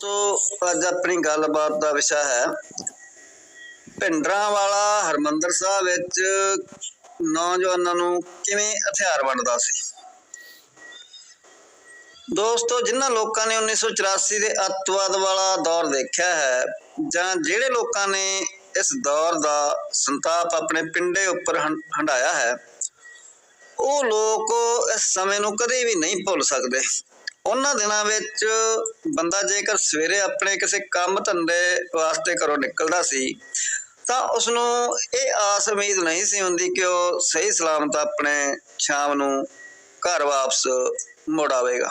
ਤੋ ਅੱਜ ਆਪਣੀ ਗੱਲਬਾਤ ਦਾ ਵਿਸ਼ਾ ਹੈ। ਵਾਲਾ ਹਰਮੰਦਰ ਸਾਹਿਬ ਵਿੱਚ ਨੌਜਵਾਨਾਂ ਨੂੰ ਕਿਵੇਂ ਹਥਿਆਰ ਵੰਡਦਾ ਸੀ? ਦੋਸਤੋ, ਜਿਨ੍ਹਾਂ ਲੋਕਾਂ ਨੇ 1984 ਦੇ ਅੱਤਵਾਦ ਵਾਲਾ ਦੌਰ ਦੇਖਿਆ ਹੈ ਜਾਂ ਜਿਹੜੇ ਲੋਕਾਂ ਨੇ ਇਸ ਦੌਰ ਦਾ ਸੰਤਾਪ ਆਪਣੇ ਪਿੰਡੇ ਉੱਪਰ ਹੰ- ਹੰਢਾਇਆ ਹੈ, ਉਹ ਲੋਕ ਇਸ ਸਮੇਂ ਨੂੰ ਕਦੇ ਵੀ ਨਹੀਂ ਭੁੱਲ ਸਕਦੇ। ਉਹਨਾਂ ਦਿਨਾਂ ਵਿੱਚ ਬੰਦਾ ਜੇਕਰ ਸਵੇਰੇ ਆਪਣੇ ਕਿਸੇ ਕੰਮ ਧੰਦੇ ਵਾਸਤੇ ਘਰੋਂ ਨਿਕਲਦਾ ਸੀ, ਤਾਂ ਉਸ ਨੂੰ ਇਹ ਆਸ ਉਮੀਦ ਨਹੀਂ ਸੀ ਹੁੰਦੀ ਕਿ ਉਹ ਸਹੀ ਸਲਾਮਤ ਆਪਣੇ ਸ਼ਾਮ ਨੂੰ ਘਰ ਵਾਪਸ ਮੁੜ ਆਵੇਗਾ।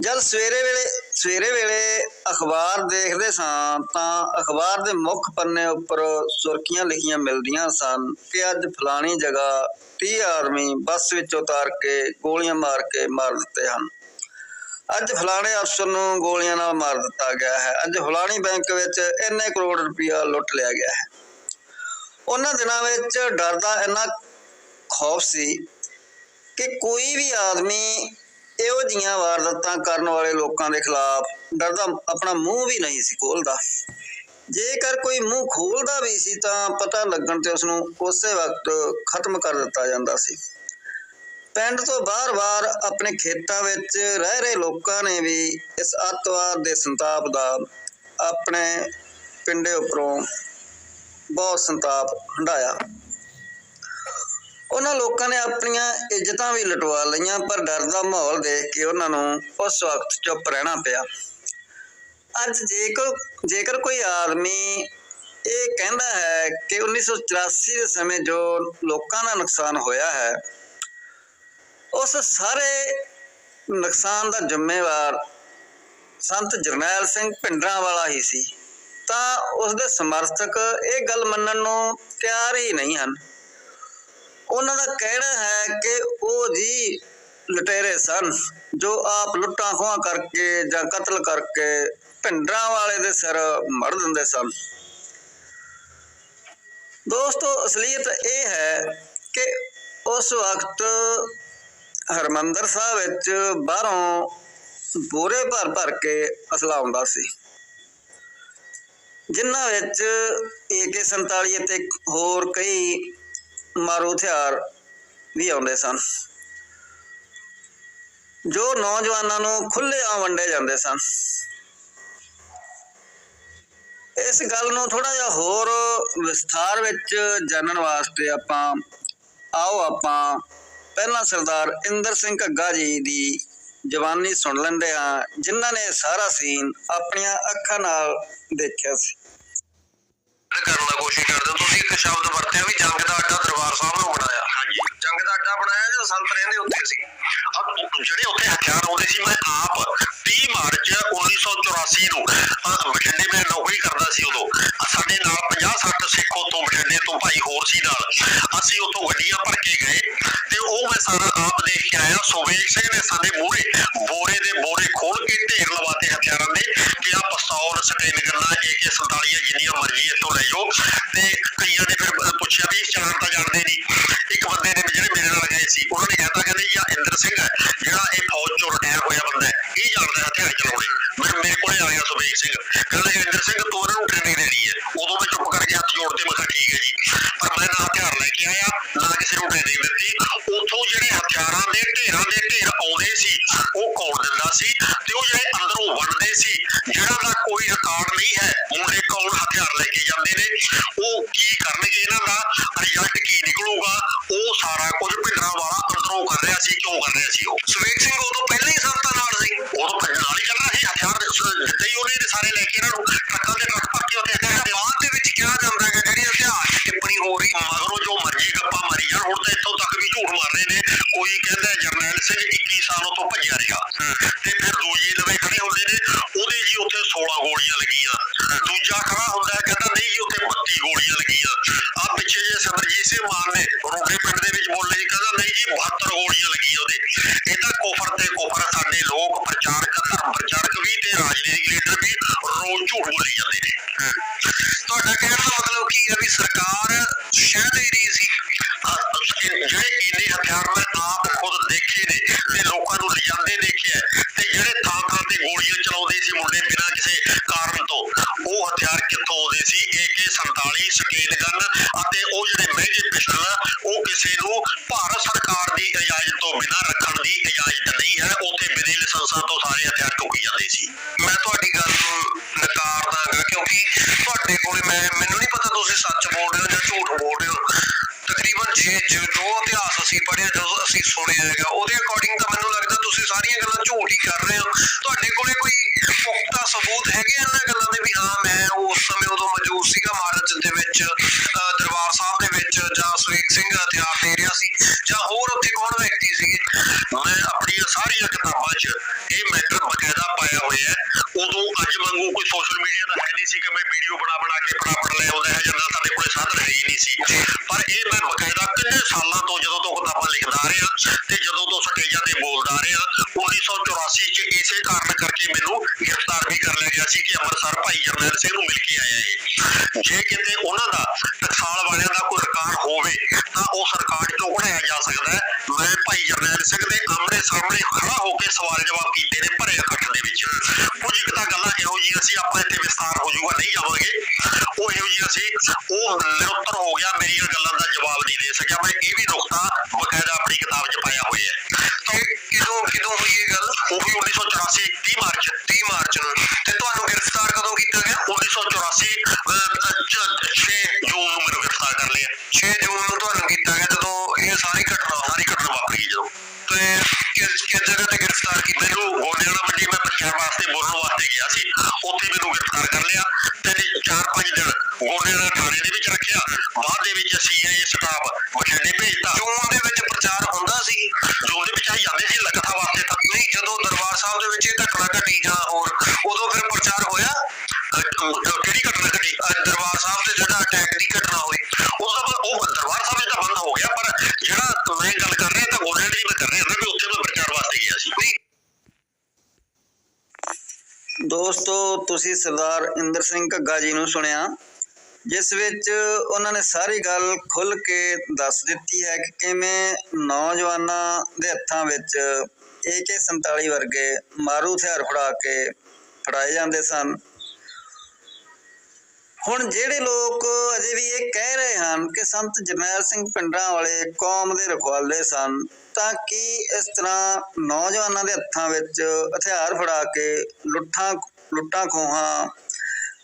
ਜਦ ਸਵੇਰੇ ਵੇਲੇ ਸਵੇਰੇ ਵੇਲੇ ਅਖਬਾਰ ਦੇਖਦੇ ਸਾਂ, ਤਾਂ ਅਖਬਾਰ ਦੇ ਮੁੱਖ ਪੰਨੇ ਉੱਪਰ ਸੁਰਖੀਆਂ ਲਿਖੀਆਂ ਮਿਲਦੀਆਂ ਸਨ ਕਿ ਅੱਜ ਫਲਾਣੀ ਜਗ੍ਹਾ 30 ਆਦਮੀ ਬੱਸ ਵਿੱਚ ਉਤਾਰ ਕੇ ਗੋਲੀਆਂ ਮਾਰ ਕੇ ਮਾਰ ਦਿੱਤੇ ਹਨ। ਅੱਜ ਫਲਾਣੇ ਅਫਸਰ ਨੂੰ ਗੋਲੀਆਂ ਨਾਲ ਮਾਰ ਦਿੱਤਾ ਗਿਆ ਹੈ। ਅੱਜ ਫਲਾਣੀ ਬੈਂਕ ਵਿੱਚ ਇੰਨੇ ਕਰੋੜ ਰੁਪਇਆ ਲੁੱਟ ਲਿਆ ਗਿਆ ਹੈ। ਉਹਨਾਂ ਦਿਨਾਂ ਵਿੱਚ ਡਰ ਦਾ ਇੰਨਾ ਖੌਫ ਸੀ ਕਿ ਕੋਈ ਵੀ ਆਦਮੀ ਇਹੋ ਜੀਆਂ ਵਾਰਦਾਤਾਂ ਕਰਨ ਵਾਲੇ ਲੋਕਾਂ ਦੇ ਖਿਲਾਫ ਡਰਦਾ ਆਪਣਾ ਮੂੰਹ ਵੀ ਨਹੀਂ ਸੀ ਖੋਲਦਾ। ਜੇਕਰ ਕੋਈ ਮੂੰਹ ਖੋਲਦਾ ਵੀ ਸੀ ਤਾਂ ਪਤਾ ਲੱਗਣ ਤੇ ਉਸ ਨੂੰ ਉਸੇ ਵਕਤ ਖਤਮ ਕਰ ਦਿੱਤਾ ਜਾਂਦਾ ਸੀ। ਪਿੰਡ ਤੋਂ ਬਾਹਰ-ਬਾਹਰ ਆਪਣੇ ਖੇਤਾਂ ਵਿੱਚ ਰਹਿ ਰਹੇ ਲੋਕਾਂ ਨੇ ਵੀ ਇਸ ਅੱਤਵਾਦ ਦੇ ਸੰਤਾਪ ਦਾ ਆਪਣੇ ਪਿੰਡੇ ਉੱਪਰੋਂ ਬਹੁਤ ਸੰਤਾਪ ਹੰਢਾਇਆ। ਉਹਨਾਂ ਲੋਕਾਂ ਨੇ ਆਪਣੀਆਂ ਇੱਜ਼ਤਾਂ ਵੀ ਲਟਵਾ ਲਈਆਂ, ਪਰ ਡਰ ਦਾ ਮਾਹੌਲ ਦੇਖ ਕੇ ਉਹਨਾਂ ਨੂੰ ਉਸ ਵਕਤ ਚੁੱਪ ਰਹਿਣਾ ਪਿਆ। ਅੱਜ ਜੇਕਰ ਜੇਕਰ ਕੋਈ ਆਦਮੀ ਇਹ ਕਹਿੰਦਾ ਹੈ ਕਿ 1984 ਦੇ ਸਮੇਂ ਜੋ ਲੋਕਾਂ ਦਾ ਨੁਕਸਾਨ ਹੋਇਆ ਹੈ, ਉਸ ਸਾਰੇ ਨੁਕਸਾਨ ਦਾ ਜ਼ਿੰਮੇਵਾਰ ਸੰਤ ਜਰਨੈਲ ਸਿੰਘ ਭਿੰਡਰਾਂ ਵਾਲਾ ਹੀ ਸੀ, ਤਾਂ ਉਸ ਦੇ ਸਮਰਥਕ ਇਹ ਗੱਲ ਮੰਨਣ ਨੂੰ ਤਿਆਰ ਹੀ ਨਹੀਂ ਹਨ। ਉਹਨਾਂ ਦਾ ਕਹਿਣਾ ਹੈ ਕਿ ਉਹ ਜੀ ਲੁਟੇਰੇ ਸਨ, ਜੋ ਆਪ ਲੁੱਟਾਂ ਖੋਹਾਂ ਕਰਕੇ ਜਾਂ ਕਤਲ ਕਰਕੇ ਭਿੰਡਰਾਂ ਵਾਲੇ ਦੇ ਸਿਰ ਮੜ ਦਿੰਦੇ ਸਨ। ਦੋਸਤੋ, ਅਸਲੀਅਤ ਇਹ ਹੈ ਕਿ ਉਸ ਵਕਤ ਹਰਮੰਦਰ ਸਾਹਿਬ ਵਿੱਚ ਬਾਹਰੋਂ ਬੋਰੇ ਭਰ ਭਰ ਕੇ ਅਸਲਾ ਆਉਂਦਾ ਸੀ, ਜਿਨ੍ਹਾਂ ਵਿੱਚ AK47 ਅਤੇ ਹੋਰ ਕਈ ਮਾਰੂ ਹਥਿਆਰ ਵੀ ਆਉਂਦੇ ਸਨ। ਜੋ ਨੌਜਵਾਨਾਂ ਨੂੰ ਖੁੱਲੇ ਆ ਵੰਡੇ ਜਾਂਦੇ ਸਨ। ਇਸ ਗੱਲ ਨੂੰ ਥੋੜਾ ਜਿਹਾ ਹੋਰ ਵਿਸਥਾਰ ਵਿੱਚ ਜਾਣਨ ਵਾਸਤੇ ਆਪਾਂ ਆਓ ਆਪਾਂ ਪਹਿਲਾਂ ਸਰਦਾਰ ਇੰਦਰ ਸਿੰਘ ਘੱਗਾ ਜੀ ਦੀ ਜਵਾਨੀ ਸੁਣ ਲੈਂਦੇ ਹਾਂ, ਜਿਨ੍ਹਾਂ ਨੇ ਸਾਰਾ ਸੀਨ ਆਪਣੀਆਂ ਅੱਖਾਂ ਨਾਲ ਦੇਖਿਆ ਸੀ। ਕਰਨ ਦਾ ਕੋਸ਼ਿਸ਼ ਕਰਦੇ ਹੋ। ਤੁਸੀਂ ਇੱਕ ਸ਼ਬਦ ਵਰਤਿਆ ਵੀ ਜੰਗ ਦਾ ਅੱਡਾ ਦਰਬਾਰ ਸਾਹਿਬ ਨੂੰ ਬਣਾਇਆ। ਹਾਂਜੀ। ਜੰਗ ਦਾ ਅੱਡਾ ਬਣਾਇਆ ਜਦੋਂ ਸੰਤ ਰਹਿੰਦੇ ਉੱਥੇ ਸੀ। ਜਿਹੜੇ ਉੱਥੇ ਹਥਿਆਰ ਆਉਂਦੇ ਸੀ ਮੈਂ ਆਪ 30 ਮਾਰਚ 1984 ਨੂੰ ਬਠਿੰਡੇ ਮੈਂ ਨੌਕਰੀ ਕਰਦਾ ਸੀ ਉਦੋਂ। ਸਾਡੇ ਨਾਲ 50 60 ਸਿੱਖ ਉੱਥੋਂ ਬਠਿੰਡੇ ਤੋਂ ਭਾਈ ਹੋਰ ਸੀ ਨਾਲ। ਅਸੀਂ ਉੱਥੋਂ ਗੱਡੀਆਂ ਭਰ ਕੇ ਗਏ ਤੇ ਉਹ ਮੈਂ ਸਾਰਾ ਆਪ ਦੇਖ ਕੇ ਆਇਆ। ਸੁਵੇਗ ਸਿੰਘ ਨੇ ਸਾਡੇ ਮੂਹਰੇ ਬੋਰੇ ਦੇ ਬੋਰੇ ਪਿਸਤੌਲ ਸਟੇਨ ਕਰਨਾ AK47 ਜਿੰਨੀਆਂ ਮਰਜ਼ੀ ਇੱਥੋਂ ਲੈ ਜਾਓ। ਤੇ ਕਈਆਂ ਨੇ ਫਿਰ ਪੁੱਛਿਆ ਵੀ ਚਲਾਨ ਤਾਂ ਜਾਣਦੇ ਨਹੀਂ। ਇੱਕ ਬੰਦੇ ਨੇ ਜਿਹੜੇ ਮੇਰੇ ਨਾਲ ਗਏ ਸੀ, ਉਹਨਾਂ ਨੇ ਕਹਿਤਾ, ਕਹਿੰਦੇ ਜੀ ਇੰਦਰ ਸਿੰਘ ਹੈ, ਜਿਹੜਾ ਇਹ ਫੌਜ ਚੋਂ ਰਿਟਾਇਰ ਹੋਇਆ ਬੰਦਾ ਹੈ, ਇਹ ਜਾਣਦਾ ਹਥਿਆਰ ਚਲਾਉਣੇ। ਫਿਰ ਮੇਰੇ ਕੋਲੇ ਆ ਗਿਆ ਸੁਬੇਗ ਸਿੰਘ। ਕਹਿੰਦਾ, ਇੰਦਰ ਸਿੰਘ, ਤੂੰ ਇਹਨਾਂ ਨੂੰ ਟ੍ਰੇਨਿੰਗ ਦੇਣੀ ਹੈ। ਉਦੋਂ ਮੈਂ ਚੁੱਪ ਕਰਕੇ ਹੱਥ ਜੋੜਤੇ ਮੈਂ ਕਿਹਾ, ਠੀਕ ਹੈ ਜੀ ਪਰ ਮੈਂ ਨਾ ਹਥਿਆਰ ਲੈ ਕੇ ਆਇਆ ਨਾ ਕਿਸੇ ਨੂੰ ਟ੍ਰੇਨਿੰਗ ਦਿੱਤੀ ਉੱਥੋਂ ਜਿਹੜੇ ਹਥਿਆਰਾਂ ਦੇ ਢੇਰਾਂ ਦੇ ਢੇਰ ਆਉਂਦੇ ਸੀ ਉਹ ਕੌਣ ਦਿੰਦਾ ਸੀ ਤੇ ਉਹ ਜਿਹੜੇ ਅੰਦਰੋਂ ਵੰਡਦੇ ਸੀ ਜਿਹੜਾ ਦਾ ਕੋਈ ਰਿਕਾਰਡ ਨਹੀਂ ਹੈ ਮੁੰਡੇ ਕੌਣ ਹਥਿਆਰ ਲੈ ਕੇ ਜਾਂਦੇ ਨੇ ਉਹ ਕੀ ਕਰਨਗੇ ਇਹਨਾਂ ਦਾ ਰਿਜ਼ਲਟ ਕੀ ਨਿਕਲੂਗਾ ਉਹ ਸਾਰਾ ਕੁਝ ਭਿੰਡਰਾਂ ਵਾਲਾ ਅੰਦਰੋਂ ਕਰ ਸੀ ਕਰ ਰਿਹਾ ਸੀ ਉਹ? ਸੁਵੇਗ ਸਿੰਘ ਉਦੋਂ ਪਹਿਲਾਂ ਹੀ ਸੰਤਾਂ ਨਾਲ ਸੀ। ਉਦੋਂ ਪਹਿਲਾਂ ਨਾਲ ਹੀ ਚੱਲਣਾ ਸੀ ਹਥਿਆਰ ਦਿੱਤੇ ਹੀ ਉਹਨੇ ਸਾਰੇ ਲੈ ਕੇ ਇਹਨਾਂ ਨੂੰ ਟਰੱਕਾਂ ਦੇ ਟਰੱਕ ਭਰ ਕੇ ਉੱਥੇ ਬਾਅਦ ਦੇ ਵਿੱਚ ਕਿਹਾ ਜਾਂਦਾ ਹੈ ਜਿਹੜੀ ਇਤਿਹਾਸ ਟਿੱਪਣੀ ਹੋ ਰਹੀ, ਮਗਰੋਂ ਜੋ ਮਰਜ਼ੀ ਗੱਪਾਂ ਮਾਰੀ ਜਾਣ, ਹੁਣ ਤਾਂ ਇੱਥੋਂ ਤੱਕ ਵੀ ਝੂਠ ਮਾਰ ਰਹੇ ਨੇ। ਕੋਈ ਕਹਿੰਦਾ ਜਰਨੈਲ ਸਿੰਘ 21 ਸਾਲ ਤੋਂ ਭੱਜਿਆ ਰਿਹਾ। ਤੇ ਫਿਰ ਦੂਜੀ ਲਵੇ ਖੜੇ ਹੁੰਦੇ ਨੇ, ਉਹਦੇ ਜੀ ਉੱਥੇ 16 ਗੋਲੀਆਂ ਲੱਗੀਆਂ। ਦੂਜਾ ਖੜਾ ਹੁੰਦਾ, ਕਹਿੰਦਾ ਨਹੀਂ ਜੀ, ਉੱਥੇ 32 ਗੋਲੀਆਂ ਲੱਗੀਆਂ। ਆ ਪਿੱਛੇ ਜੇ ਸਰਜੀਤ ਸਿੰਘ ਮਾਨ ਨੇ, ਰੋਗੇ ਪਿੰਡ ਦੇ ਵਿੱਚ ਬੋਲੇ ਜੀ ਕਹਿੰਦਾ ਨਹੀਂ ਜੀ 72 ਗੋਲੀਆਂ ਲੱਗੀਆਂ ਉਹਦੇ ਇਹ ਤਾਂ ਕੁਫਰ ਤੇ ਕੁਫਰ ਆ। ਸਾਡੇ ਲੋਕ ਪ੍ਰਚਾਰਕ ਧਰਮ ਪ੍ਰਚਾਰਕ ਵੀ ਤੇ ਰਾਜਨੀਤਿਕ ਲੀਡਰ ਵੀ ਰੋਜ਼ ਝੂਠ ਬੋਲੀ ਜਾਂਦੇ ਨੇ ਤੁਹਾਡਾ ਕਹਿਣ ਦਾ ਮਤਲਬ ਕੀ ਹੈ ਵੀ ਸਰਕਾਰ ਸ਼ਹਿ ਦੇ ਰਹੀ ਸੀ ਅਹ ਜਿਹੜੇ ਇੰਨੇ ਹਥਿਆਰ ਮੈਂ ਆਪ ਖੁਦ ਦੇਖੇ ਨੇ ਤੇ ਲੋਕਾਂ ਨੂੰ ਲਿਜਾਂਦੇ ਦੇਖਿਆ ਤੇ ਜਿਹੜੇ ਥਾਂ ਥਾਂ ਤੇ ਗੋਲੀਆਂ ਚਲਾਉਂਦੇ ਸੀ ਸੀ ਮੁੰਡੇ ਬਿਨਾਂ ਕਿਸੇ ਕਾਰਨ ਤੋਂ ਉਹ ਹਥਿਆਰ ਕਿੱਥੋਂ ਆਉਂਦੇ ਸੀ AK47 ਸਕੇਲ ਗਨ ਅਤੇ ਉਹ ਜਿਹੜੇ ਮਹਿੰਗੇ ਪਿਸਟਲ ਆ, ਉਹ ਕਿਸੇ ਨੂੰ ਭਾਰਤ ਸਰਕਾਰ ਦੀ ਇਜਾਜ਼ਤ ਤੋਂ ਬਿਨਾਂ ਰੱਖਣ ਦੀ ਇਜਾਜ਼ਤ ਨਹੀਂ ਹੈ ਉੱਥੇ ਬਿਨਾਂ ਲਾਇਸੈਂਸਾਂ ਤੋਂ ਸਾਰੇ ਹਥਿਆਰ ਚੁੱਕੀ ਜਾਂਦੇ ਸੀ। ਮੈਂ ਤੁਹਾਡੀ ਗੱਲ ਨੂੰ ਨਕਾਰਦਾਗਾ ਕਿਉਂਕਿ ਤੁਹਾਡੇ ਕੋਲੇ ਮੈਂ, ਮੈਨੂੰ ਨਹੀਂ ਪਤਾ ਤੁਸੀਂ ਸੱਚ ਬੋਲ ਰਹੇ ਹੋ ਜਾਂ ਝੂਠ ਬੋਲ ਰਹੇ ਹੋ। ਤਕਰੀਬਨ ਜੇ, ਜੋ ਇਤਿਹਾਸ ਅਸੀਂ ਪੜ੍ਹਿਆ, ਜੋ ਅਸੀਂ ਸੁਣਿਆ ਹੈਗਾ, ਉਹਦੇ ਅਕੋਰਡਿੰਗ ਤਾਂ ਮੈਨੂੰ ਲੱਗਦਾ ਤੁਸੀਂ ਸਾਰੀਆਂ ਗੱਲਾਂ ਝੂਠ ਹੀ ਕਰ ਰਹੇ ਹੋ। ਤੁਹਾਡੇ ਕੋਲੇ ਕੋਈ ਪੁਖਤਾ ਸਬੂਤ ਹੈਗੇ ਇਹਨਾਂ ਗੱਲਾਂ ਦੇ ਵੀ ਹਾਂ, ਮੈਂ ਉਸ ਸਮੇਂ ਉਦੋਂ ਮੌਜੂਦ ਸੀਗਾ ਮਾਰਚ ਦੇ ਵਿੱਚ ਦਰਬਾਰ ਸਾਹਿਬ ਦੇ ਵਿੱਚ, ਜਾਂ ਸੁਰੇਖ ਸਿੰਘ ਹਥਿਆਰ ਦੇ ਰਿਹਾ ਸੀ, ਜਾਂ ਹੋਰ ਉੱਥੇ ਕੌਣ ਵਿਅਕਤੀ ਸੀਗੇ? ਮੈਂ ਆਪਣੀਆਂ ਸਾਰੀਆਂ ਕਿਤਾਬਾਂ 'ਚ ਇਹ ਮੈਟਰ ਬਕਾਇਦਾ ਪਾਇਆ ਹੋਇਆ ਹੈ ਉਦੋਂ ਅੱਜ ਵਾਂਗੂ ਕੋਈ ਸੋਸ਼ਲ ਮੀਡੀਆ ਤਾਂ ਹੈ ਨਹੀਂ ਸੀ ਕਿ ਮੈਂ ਵੀਡੀਓ ਬਣਾ ਬਣਾ ਕੇ ਫਟਾਫਟ ਲੈ ਆਉਂਦਾ ਹੈ ਜਾਂ ਨਾ ਸਾਡੇ ਕੋਲੇ ਸਾਧਨ ਹੈ ਹੀ ਨਹੀਂ ਸੀ ਪਰ ਇਹ ਮੈਂ ਬਕਾਇਦਾ ਕਿੰਨੇ ਸਾਲਾਂ ਤੋਂ ਜਦੋਂ ਤੋਂ ਕਿਤਾਬਾਂ ਲਿਖਦਾ ਆ ਰਿਹਾ ਤੇ ਜਦੋਂ ਤੋਂ ਸਟੇਜਾਂ ਤੇ ਬੋਲਦਾ ਆ ਰਿਹਾ 1984 ਚ ਇਸੇ ਕਾਰਨ ਕਰਕੇ ਮੈਨੂੰ ਗ੍ਰਿਫਤਾਰ ਵੀ ਕਰ ਲਿਆ ਗਿਆ ਸੀ ਕਿ ਅੰਮ੍ਰਿਤਸਰ ਭਾਈ ਜਰਨੈਲ ਸਿੰਘ ਨੂੰ ਮਿਲ ਕੇ ਆਇਆ ਇਹ। ਜੇ ਕਿਤੇ ਉਹਨਾਂ ਦਾ ਟਕਸਾਲ ਵਾਲਿਆਂ ਦਾ ਕੋਈ ਰਿਕਾਰਡ ਹੋਵੇ, ਤਾਂ ਉਸ ਰਿਕਾਰਡ ਚੋਂ ਕਢਾਇਆ ਜਾ ਸਕਦਾ ਹੈ। ਮੈਂ ਭਾਈ ਜਰਨੈਲ ਸਿੰਘ ਦੇ ਆਮਣੇ ਸਾਹਮਣੇ ਖੜਾ ਹੋ ਕੇ ਸਵਾਲ ਜਵਾਬ ਕੀਤੇ ਨੇ ਭਰੇ ਇਕੱਠ ਦੇ ਵਿੱਚ। ਕੁਝ ਇੱਕ ਤਾਂ ਗੱਲਾਂ ਇਹੋ ਜਿਹੀਆਂ ਸੀ, ਆਪਾਂ ਇੱਥੇ ਵਿਸਥਾਰ ਹੋ ਜਾਊਗਾ, ਨਹੀਂ ਜਾਵਾਂਗੇ। ਤੁਹਾਨੂੰ ਕੀਤਾ ਗਿਆ ਜਦੋਂ ਇਹ ਸਾਰੀ ਘਟਨਾ ਸਾਰੀ ਘਟਨਾ ਵਾਪਰੀ ਜਦੋਂ। ਤੇ ਕਿਸ ਕਿਸ ਜਗ੍ਹਾ ਤੇ ਗ੍ਰਿਫਤਾਰ ਕੀਤਾ? ਮੈਨੂੰ ਗੋਡਿਆਣਾ ਮੰਡੀ ਮੈਂ ਪ੍ਰਚਾਰ ਵਾਸਤੇ, ਬੋਲਣ ਵਾਸਤੇ ਗਿਆ ਸੀ। ਉੱਥੇ ਮੈਨੂੰ ਗ੍ਰਿਫਤਾਰ ਕਰ ਲਿਆ ਤੇ ਚਾਰ ਪੰਜ ਦਿਨ ਗੋਡਿਆਣਾ ਥਾਣੇ ਦੇ ਵਿੱਚ ਰੱਖਿਆ। ਬਾਅਦ ਦੇ ਵਿੱਚ ਸੀਆਈਏ ਸਟਾਫ ਬਠਿੰਡੇ ਭੇਜਤਾ। ਜੂਨ ਦੇ ਵਿੱਚ ਪ੍ਰਚਾਰ ਹੁੰਦਾ ਸੀ। ਜੂਨ ਦੇ ਵਿੱਚ ਆਈ ਜਾਂਦੇ ਸੀ ਲਗਤਾ ਵਾਸਤੇ ਤਾਂ। ਨਹੀਂ, ਜਦੋਂ ਦਰਬਾਰ ਸਾਹਿਬ ਦੇ ਵਿੱਚ ਇਹ ਘਟਨਾ ਘਟੀ ਜਾਂ ਹੋਰ, ਉਦੋਂ ਫਿਰ ਪ੍ਰਚਾਰ ਹੋਇਆ। ਅਹ ਕਿਹੜੀ ਘਟਨਾ ਘਟੀ ਅਹ ਦਰਬਾਰ ਸਾਹਿਬ ਤੇ ਜਿਹੜਾ ਅਟੈਕ ਦੀ ਘਟਨਾ ਹੋਈ ਉਸ ਦਾ ਬਾਅਦ ਉਹ ਦਰਬਾਰ ਸਾਹਿਬ ਵਿੱਚ ਤਾਂ ਬੰਦ ਹੋ ਗਿਆ ਪਰ ਜਿਹੜਾ ਮੈਂ ਗੱਲ ਕਰ ਰਿਹਾ ਤਾਂ ਗੋਡਿਆਣੇ ਦੀ ਮੈਂ ਕਰ ਰਿਹਾ ਨਾ ਵੀ ਉੱਥੇ ਮੈਂ ਪ੍ਰਚਾਰ ਵਾਸਤੇ ਗਿਆ ਸੀ ਨਹੀਂ ਦੋਸਤੋ ਤੁਸੀਂ ਸਰਦਾਰ ਇੰਦਰ ਸਿੰਘ ਘੱਗਾ ਜੀ ਨੂੰ ਸੁਣਿਆ, ਜਿਸ ਵਿੱਚ ਉਹਨਾਂ ਨੇ ਸਾਰੀ ਗੱਲ ਖੁੱਲ ਕੇ ਦੱਸ ਦਿੱਤੀ ਹੈ ਕਿ ਕਿਵੇਂ ਨੌਜਵਾਨਾਂ ਦੇ ਹੱਥਾਂ ਵਿੱਚ AK47 ਵਰਗੇ ਮਾਰੂ ਹਥਿਆਰ ਫੜਾ ਕੇ ਫੜਾਏ ਜਾਂਦੇ ਸਨ। ਹੁਣ ਜਿਹੜੇ ਲੋਕ ਅਜੇ ਵੀ ਇਹ ਕਹਿ ਰਹੇ ਹਨ ਕਿ ਸੰਤ ਜਰਨੈਲ ਸਿੰਘ ਪਿੰਡਰਾਂ ਵਾਲੇ ਕੌਮ ਦੇ ਰਖਵਾਲੇ ਸਨ, ਤਾਂ ਕੀ ਇਸ ਤਰ੍ਹਾਂ ਨੌਜਵਾਨਾਂ ਦੇ ਹੱਥਾਂ ਵਿੱਚ ਹਥਿਆਰ ਫੜਾ ਕੇ ਲੁੱਟਾਂ ਲੁੱਟਾਂ ਖੋਹਾਂ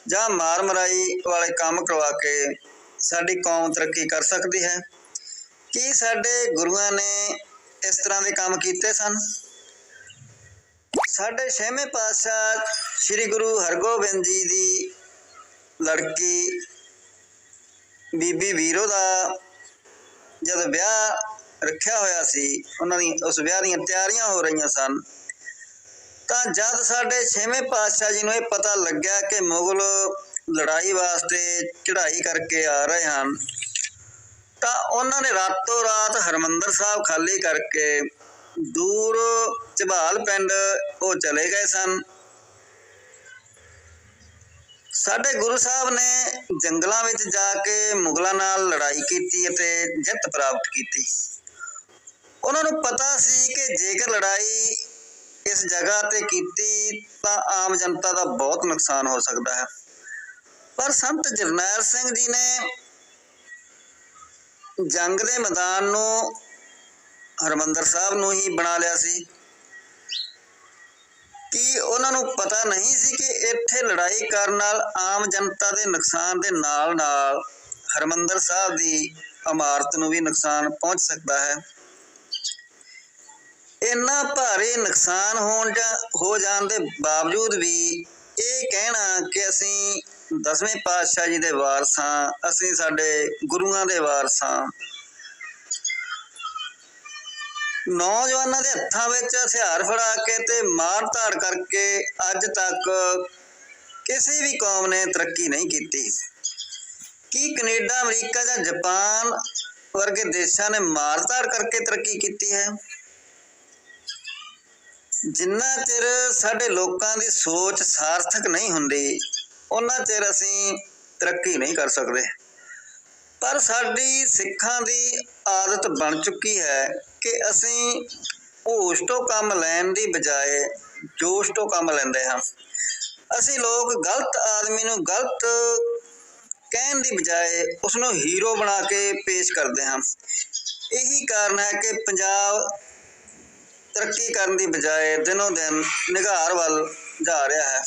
ਜਾਂ ਮਾਰ ਮਰਾਈ ਵਾਲੇ ਕੰਮ ਕਰਵਾ ਕੇ ਸਾਡੀ ਕੌਮ ਤਰੱਕੀ ਕਰ ਸਕਦੀ ਹੈ। ਕੀ ਸਾਡੇ ਗੁਰੂਆਂ ਨੇ ਇਸ ਤਰ੍ਹਾਂ ਦੇ ਕੰਮ ਕੀਤੇ ਸਨ? ਸਾਡੇ ਛੇਵੇਂ ਪਾਤਸ਼ਾਹ ਸ੍ਰੀ ਗੁਰੂ ਹਰਗੋਬਿੰਦ ਜੀ ਦੀ ਲੜਕੀ ਬੀਬੀ ਵੀਰੋ ਦਾ ਜਦ ਵਿਆਹ ਰੱਖਿਆ ਹੋਇਆ ਸੀ, ਉਹਨਾਂ ਦੀ ਉਸ ਵਿਆਹ ਦੀਆਂ ਤਿਆਰੀਆਂ ਹੋ ਰਹੀਆਂ ਸਨ। ਤਾਂ ਜਦ ਸਾਡੇ ਛੇਵੇਂ ਪਾਤਸ਼ਾਹ ਜੀ ਨੂੰ ਇਹ ਪਤਾ ਲੱਗਿਆ ਕਿ ਮੁਗਲ ਲੜਾਈ ਵਾਸਤੇ ਚੜ੍ਹਾਈ ਕਰਕੇ ਆ ਰਹੇ ਹਨ, ਤਾਂ ਉਹਨਾਂ ਨੇ ਰਾਤੋਂ ਰਾਤ ਹਰਮੰਦਰ ਸਾਹਿਬ ਖਾਲੀ ਕਰਕੇ ਦੂਰ ਝਬਾਲ ਪਿੰਡ ਉਹ ਚਲੇ ਗਏ ਸਨ। ਸਾਡੇ ਗੁਰੂ ਸਾਹਿਬ ਨੇ ਜੰਗਲਾਂ ਵਿੱਚ ਜਾ ਕੇ ਮੁਗਲਾਂ ਨਾਲ ਲੜਾਈ ਕੀਤੀ ਅਤੇ ਜਿੱਤ ਪ੍ਰਾਪਤ ਕੀਤੀ। ਉਹਨਾਂ ਨੂੰ ਪਤਾ ਸੀ ਕਿ ਜੇਕਰ ਲੜਾਈ ਇਸ ਜਗ੍ਹਾ ਤੇ ਕੀਤੀ ਤਾਂ ਆਮ ਜਨਤਾ ਦਾ ਬਹੁਤ ਨੁਕਸਾਨ ਹੋ ਸਕਦਾ ਹੈ। ਪਰ ਸੰਤ ਜਰਨੈਲ ਸਿੰਘ ਜੀ ਨੇ ਜੰਗ ਦੇ ਮੈਦਾਨ ਨੂੰ ਹਰਮੰਦਰ ਸਾਹਿਬ ਨੂੰ ਹੀ ਬਣਾ ਲਿਆ ਸੀ। ਕਿ ਉਹਨਾਂ ਨੂੰ ਪਤਾ ਨਹੀਂ ਸੀ ਕਿ ਇੱਥੇ ਲੜਾਈ ਕਰਨ ਨਾਲ ਆਮ ਜਨਤਾ ਦੇ ਨੁਕਸਾਨ ਦੇ ਨਾਲ ਨਾਲ ਹਰਮੰਦਰ ਸਾਹਿਬ ਦੀ ਇਮਾਰਤ ਨੂੰ ਵੀ ਨੁਕਸਾਨ ਪਹੁੰਚ ਸਕਦਾ ਹੈ? ਇੰਨਾ ਭਾਰੀ ਨੁਕਸਾਨ ਹੋਣ ਜਾਂ, ਹੋ ਜਾਣ ਦੇ ਬਾਵਜੂਦ ਵੀ ਇਹ ਕਹਿਣਾ ਕਿ ਅਸੀਂ ਦਸਵੇਂ ਪਾਤਸ਼ਾਹ ਜੀ ਦੇ ਵਾਰਸ ਹਾਂ, ਅਸੀਂ ਸਾਡੇ ਗੁਰੂਆਂ ਦੇ ਵਾਰਸ ਹਾਂ। ਨੌਜਵਾਨਾਂ ਦੇ ਹੱਥਾਂ ਵਿੱਚ ਹਥਿਆਰ ਫੜਾ ਕੇ ਤੇ ਮਾਰ ਧਾੜ ਕਰਕੇ ਅੱਜ ਤੱਕ ਕਿਸੇ ਵੀ ਕੌਮ ਨੇ ਤਰੱਕੀ ਨਹੀਂ ਕੀਤੀ। ਕੀ ਕੈਨੇਡਾ, ਅਮਰੀਕਾ ਜਾਂ ਜਾਪਾਨ ਵਰਗੇ ਦੇਸ਼ਾਂ ਨੇ ਮਾਰ ਧਾੜ ਕਰਕੇ ਤਰੱਕੀ ਕੀਤੀ ਹੈ? ਜਿੰਨਾ ਚਿਰ ਸਾਡੇ ਲੋਕਾਂ ਦੀ ਸੋਚ ਸਾਰਥਕ ਨਹੀਂ ਹੁੰਦੀ ਉਹਨਾਂ ਚਿਰ ਅਸੀਂ ਤਰੱਕੀ ਨਹੀਂ ਕਰ ਸਕਦੇ। ਪਰ ਸਾਡੀ ਸਿੱਖਾਂ ਦੀ ਆਦਤ ਬਣ ਚੁੱਕੀ ਹੈ ਕਿ ਅਸੀਂ ਹੋਸ਼ ਤੋਂ ਕੰਮ ਲੈਣ ਦੀ ਬਜਾਏ ਜੋਸ਼ ਤੋਂ ਕੰਮ ਲੈਂਦੇ ਹਾਂ। ਅਸੀਂ ਲੋਕ ਗਲਤ ਆਦਮੀ ਨੂੰ ਗਲਤ ਕਹਿਣ ਦੀ ਬਜਾਏ ਉਸ ਨੂੰ ਹੀਰੋ ਬਣਾ ਕੇ ਪੇਸ਼ ਕਰਦੇ ਹਾਂ। ਇਹੀ ਕਾਰਨ ਹੈ ਕਿ ਪੰਜਾਬ ਤਰੱਕੀ ਕਰਨ ਦੀ ਬਜਾਏ ਦਿਨੋ ਦਿਨ ਨਿਘਾਰ ਵੱਲ ਜਾ ਰਿਹਾ ਹੈ।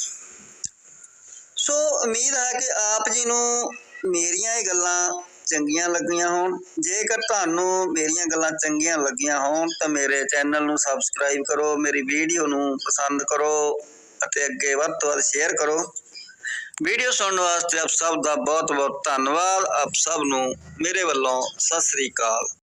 ਸੋ ਉਮੀਦ ਹੈ ਕਿ ਆਪ ਜੀ ਨੂੰ ਮੇਰੀਆਂ ਇਹ ਗੱਲਾਂ ਚੰਗੀਆਂ ਲੱਗੀਆਂ ਹੋਣ। ਜੇਕਰ ਤੁਹਾਨੂੰ ਮੇਰੀਆਂ ਗੱਲਾਂ ਚੰਗੀਆਂ ਲੱਗੀਆਂ ਹੋਣ, ਤਾਂ ਮੇਰੇ ਚੈਨਲ ਨੂੰ ਸਬਸਕ੍ਰਾਈਬ ਕਰੋ, ਮੇਰੀ ਵੀਡੀਓ ਨੂੰ ਪਸੰਦ ਕਰੋ ਅਤੇ ਅੱਗੇ ਵੱਧ ਤੋਂ ਵੱਧ ਸ਼ੇਅਰ ਕਰੋ। ਵੀਡੀਓ ਸੁਣਨ ਵਾਸਤੇ ਆਪ ਸਭ ਦਾ ਬਹੁਤ ਬਹੁਤ ਧੰਨਵਾਦ। ਆਪ ਸਭ ਨੂੰ ਮੇਰੇ ਵੱਲੋਂ ਸਤਿ ਸ੍ਰੀ ਅਕਾਲ।